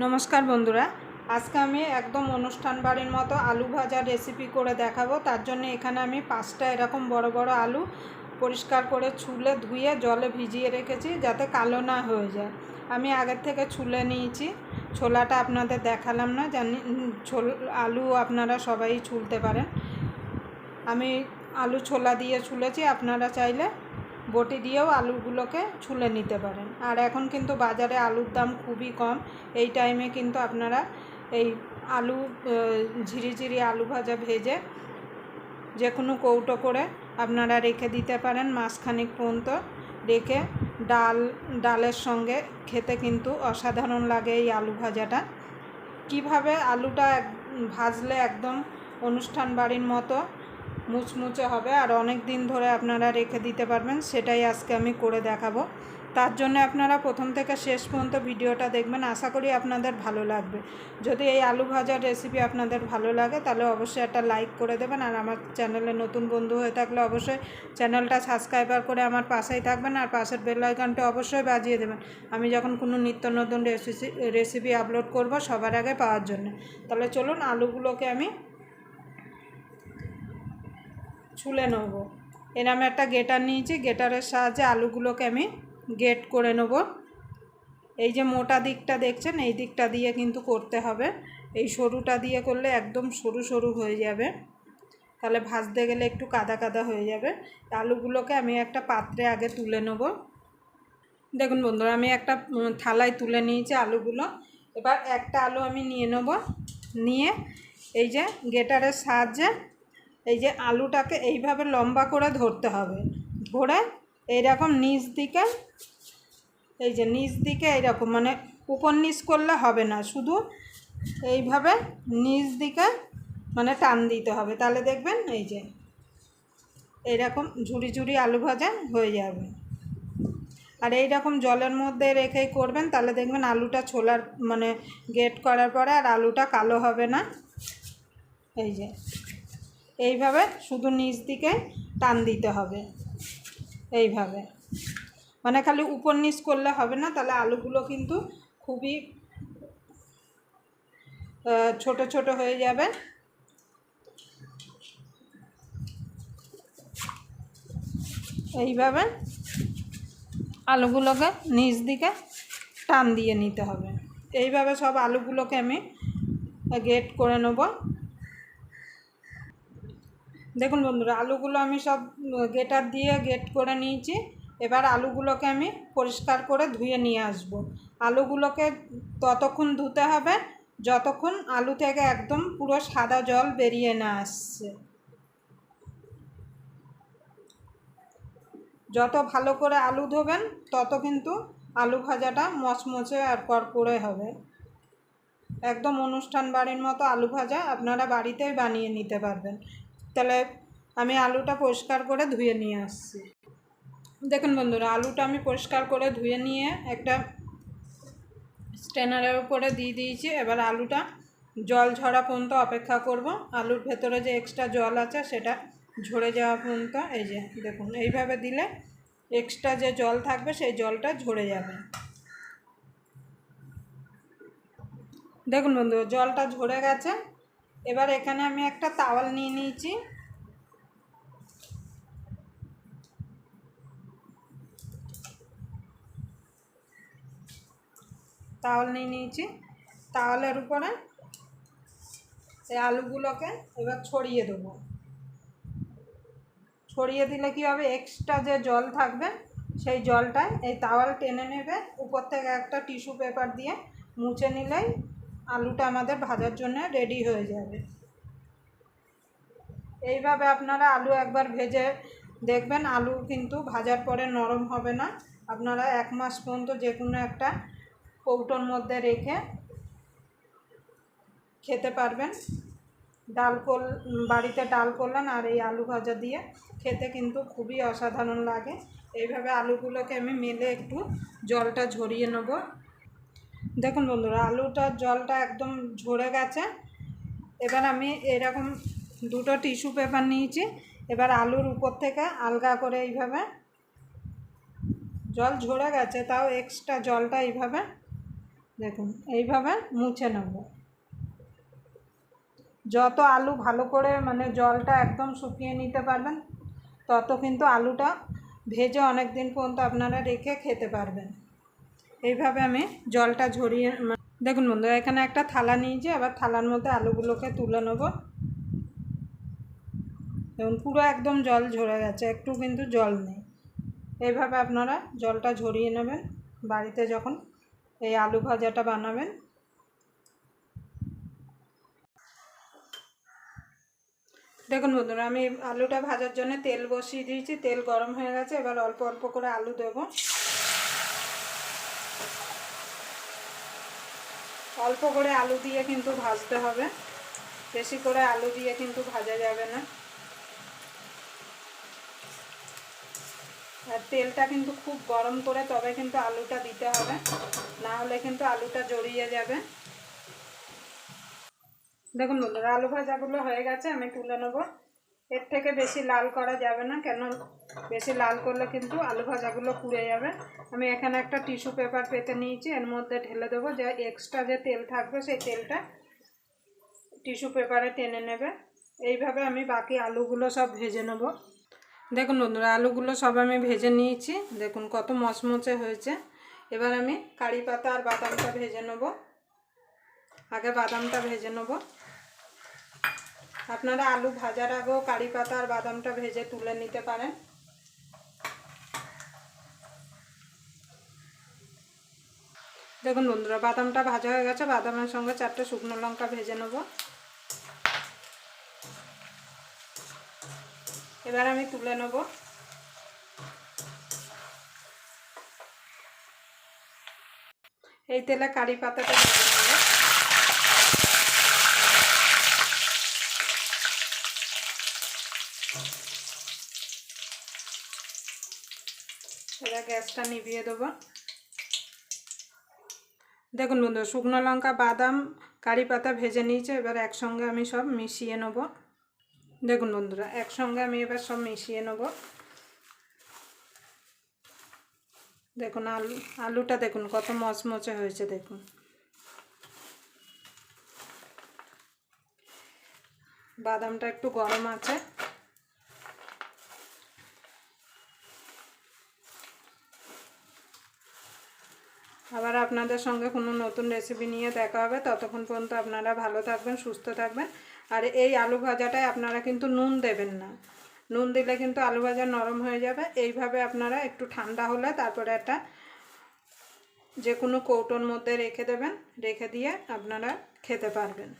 নমস্কার বন্ধুরা, আজকে আমি একদম অনুষ্ঠান বাড়ির মতো আলু ভাজার রেসিপি করে দেখাবো। তার জন্য এখানে আমি পাঁচটা এরকম বড় বড় আলু পরিষ্কার করে ছুলে ধুয়ে জলে ভিজিয়ে রেখেছি যাতে কালো না হয়ে যায়। আমি আগের থেকে ছুলে নিয়েছি, ছোলাটা আপনাদের দেখালাম না, জানি ছোল আলু আপনারা সবাই ছুলতে পারেন। আমি আলু ছোলা দিয়ে ছুলেছি আপনারা চাইলে বটি দিয়েও আলুগুলোকে ছুলে নিতে পারেন। আর এখন কিন্তু বাজারে আলুর দাম খুবই কম। এই টাইমে কিন্তু আপনারা এই আলু ঝিরিঝিরি আলু ভাজা ভেজে যে কোনো কৌটো করে আপনারা রেখে দিতে পারেন মাসখানিক পর্যন্ত। রেখে ডাল, ডালের সঙ্গে খেতে কিন্তু অসাধারণ লাগে এই আলু ভাজাটা। কীভাবে আলুটা ভাজলে একদম অনুষ্ঠান বাড়ির মতো মুচমুচে হবে আর অনেক দিন ধরে আপনারা রেখে দিতে পারবেন, সেটাই আজকে আমি করে দেখাবো। তার জন্য আপনারা প্রথম থেকে শেষ পর্যন্ত ভিডিওটা দেখবেন, আশা করি আপনাদের ভালো লাগবে। যদি এই আলু ভাজার রেসিপি আপনাদের ভালো লাগে, তাহলে অবশ্যই একটা লাইক করে দেবেন, আর আমার চ্যানেলে নতুন বন্ধু হয়ে থাকলে অবশ্যই চ্যানেলটা সাবস্ক্রাইবার করে আমার পাশেই থাকবেন, আর পাশের বেল আইকনটা অবশ্যই বাজিয়ে দেবেন। আমি যখন কোনো নিত্য নতুন রেসিপি রেসিপি আপলোড করব সবার আগে পাওয়ার জন্য। তাহলে চলুন আলুগুলোকে আমি ছুলে নেব। এরম একটা গেটার নিয়েছি, গেটারের সাহায্যে আলুগুলোকে আমি গেট করে নেব। এই যে মোটা দিকটা দেখছেন, এই দিকটা দিয়ে কিন্তু করতে হবে। এই সরুটা দিয়ে করলে একদম সরু সরু হয়ে যাবে। তাহলে ভাজতে গেলে একটু কাদা কাদা হয়ে যাবে। আলুগুলোকে আমি একটা পাত্রে আগে তুলে নেব। দেখুন বন্ধুরা, আমি একটা থালায় তুলে নিয়েছি আলুগুলো। এবার একটা আলু আমি নিয়ে নেব। নিয়ে এই যে গেটারের সাহায্যে এই যে আলুটাকে এইভাবে লম্বা করে ধরতে হবে। ধরে এইরকম নিচ দিকে, এই যে নিচ দিকে এইরকম মানে উপর নিচ করলে হবে না, শুধু এইভাবে নিচ দিকে মানে টান দিতে হবে। তাহলে দেখবেন এই যে এইরকম ঝুড়ি ঝুড়ি আলু ভাজা হয়ে যাবে। আর এই রকম জলের মধ্যে রেখেই করবেন, তাহলে দেখবেন আলুটা ছোলার মানে গেট করার পরে আর আলুটা কালো হবে না। এই যে এইভাবে শুধু নিচ দিকে টান দিতে হবে। এইভাবে। মানে খালি উপর নিচ করলে হবে না, তাহলে আলুগুলো কিন্তু খুবই ছোট ছোট হয়ে যাবে। এইভাবে আলুগুলোকে নিচ দিকে টান দিয়ে নিতে হবে। এইভাবে সব আলুগুলোকে আমি গেট করে নেব। দেখুন বন্ধুরা, আলুগুলো আমি সব গেটার দিয়ে গেট করে নিয়েছি। এবার আলুগুলোকে আমি পরিষ্কার করে ধুয়ে নিয়ে আসব। আলুগুলোকে ততক্ষণ ধুতে হবে, যতক্ষণ আলু থেকে একদম পুরো সাদা জল বেরিয়ে না আসছে। যত ভালো করে আলু ধোবেন, তত কিন্তু আলু ভাজাটা মচমচে আর করকরে হবে। একদম অনুষ্ঠান বাড়ির মতো আলু ভাজা আপনারা বাড়িতেই বানিয়ে নিতে পারবেন। তাহলে আমি আলুটা পরিষ্কার করে ধুয়ে নিয়ে আসছি। দেখুন বন্ধুরা, আলুটা আমি পরিষ্কার করে ধুয়ে নিয়ে একটা স্ট্যানারের উপরে দিয়ে দিয়েছি। এবার আলুটা জল ঝরা পর্যন্ত অপেক্ষা করব। আলুর ভেতরে যে এক্সট্রা জল আছে সেটা ঝরে যাওয়া পর্যন্ত, এই যে দেখুন, এইভাবে দিলে এক্সট্রা যে জল থাকবে সেই জলটা ঝরে যাবে। দেখুন বন্ধু জলটা ঝরে গেছে। এবার এখানে আমি একটা তাওয়াল নিয়ে নিয়েছি। তাওয়াল নিয়ে নিয়েছি। তাওয়ালের উপরে এই আলুগুলোকে এবার ছড়িয়ে দেবো। ছড়িয়ে দিলে কি হবে? এক্সট্রা যে জল থাকবে, সেই জলটা এই তাওয়াল টেনে নেবে। উপর থেকে একটা টিস্যু পেপার দিয়ে মুছে নিলেই আলুটা আমাদের ভাজার জন্য রেডি হয়ে যাবে। এইভাবে আপনারা আলু একবার ভেজে দেখবেন, আলু কিন্তু ভাজার পরে নরম হবে না। আপনারা এক মাস পর্যন্ত যে কোনো একটা কৌটোর মধ্যে রেখে খেতে পারবেন। ডাল কর বাড়িতে ডাল করলেন আর এই আলু ভাজা দিয়ে খেতে কিন্তু খুবই অসাধারণ লাগে। এইভাবে আলুগুলোকে আমি মেলে একটু জলটা ঝরিয়ে নেব। দেখুন বন্ধুরা আলুটার জলটা একদম ঝরে গেছে। এবার আমি এরকম দুটো টিস্যু পেপার নিয়েছি। এবার আলুর উপর থেকে আলগা করে এইভাবে জল ঝরে গেছে, তাও এক্সট্রা জলটা এইভাবে দেখুন, এইভাবে মুছে নেব। যত আলু ভালো করে মানে জলটা একদম শুকিয়ে নিতে পারবেন, তত কিন্তু আলুটা ভেজে অনেক দিন পর্যন্ত আপনারা রেখে খেতে পারবেন। এইভাবে আমি জলটা ঝরিয়ে দেখুন বন্ধুরা, এখানে একটা থালা নিয়েছি আবার থালার মধ্যে আলুগুলোকে তুলে নেব। দেখুন, পুরো একদম জল ঝরে গেছে, একটু কিন্তু জল নেই। এইভাবে আপনারা জলটা ঝরিয়ে নেবেন। বাড়িতে যখন এই আলু ভাজাটা বানাবেন। দেখুন বন্ধুরা, আমি আলুটা ভাজার জন্য তেল বসিয়ে দিয়েছি, তেল গরম হয়ে গেছে, এবার অল্প অল্প করে আলু দেব। অল্প করে আলু দিয়ে কিন্তু ভাজতে হবে। বেশি করে আলু দিয়ে কিন্তু ভাজা যাবে না। আর তেলটা কিন্তু খুব গরম করে তবে কিন্তু আলুটা দিতে হবে। না হলে কিন্তু আলুটা জড়িয়ে যাবে। দেখুন বন্ধুরা, আলু ভাজাগুলো হয়ে গেছে, আমি তুলে নেব। এর থেকে বেশি লাল করা যাবে না, কেন বেশি লাল করলে কিন্তু আলু ভাজাগুলো পুড়ে যাবে। আমি এখানে একটা টিস্যু পেপার পেতে নিয়েছি, এর মধ্যে ঢেলে দেবো, যে এক্সট্রা যে তেল থাকবে সেই তেলটা টিস্যু পেপারে টেনে নেবে। এইভাবে আমি বাকি আলুগুলো সব ভেজে নেব। দেখুন বন্ধুরা, আলুগুলো সব আমি ভেজে নিয়েছি। দেখুন কত মচমচে হয়েছে। এবার আমি কারি পাতা আর বাদামটা ভেজে নেব। আগে বাদামটা ভেজে নেব। আপনারা আলু ভাজার আগেও কারি পাতা আর বাদামটা ভেজে তুলে নিতে পারেন। দেখুন বন্ধুরা, বাদামটা ভাজা হয়ে গেছে। বাদামের সঙ্গে চারটে শুকনো লঙ্কা ভেজে নেব। এবার আমি তুলে নেব। এই তেলে কারি পাতাটা ভেজে নেব এবার গ্যাসটা নিভিয়ে দেবো। দেখুন বন্ধু, শুকনো লঙ্কা, বাদাম, কারি পাতা ভেজে নিয়েছে, এবার একসঙ্গে আমি সব মিশিয়ে নেব। দেখুন বন্ধুরা, একসঙ্গে আমি এবার সব মিশিয়ে নেব। দেখুন, আলু, আলুটা দেখুন, কত মচমচে হয়েছে, দেখুন। বাদামটা একটু গরম আছে আবার আপনাদের সঙ্গে কোনো নতুন রেসিপি নিয়ে দেখা হবে, ততক্ষণ পর্যন্ত আপনারা ভালো থাকবেন, সুস্থ থাকবেন। আর এই আলু ভাজাটায় আপনারা কিন্তু নুন দেবেন না। নুন দিলে কিন্তু আলু ভাজা নরম হয়ে যাবে। এইভাবে আপনারা একটু ঠান্ডা হলে তারপরে একটা যে কোনো কৌটোর মধ্যে রেখে দেবেন। রেখে দিয়ে আপনারা খেতে পারবেন।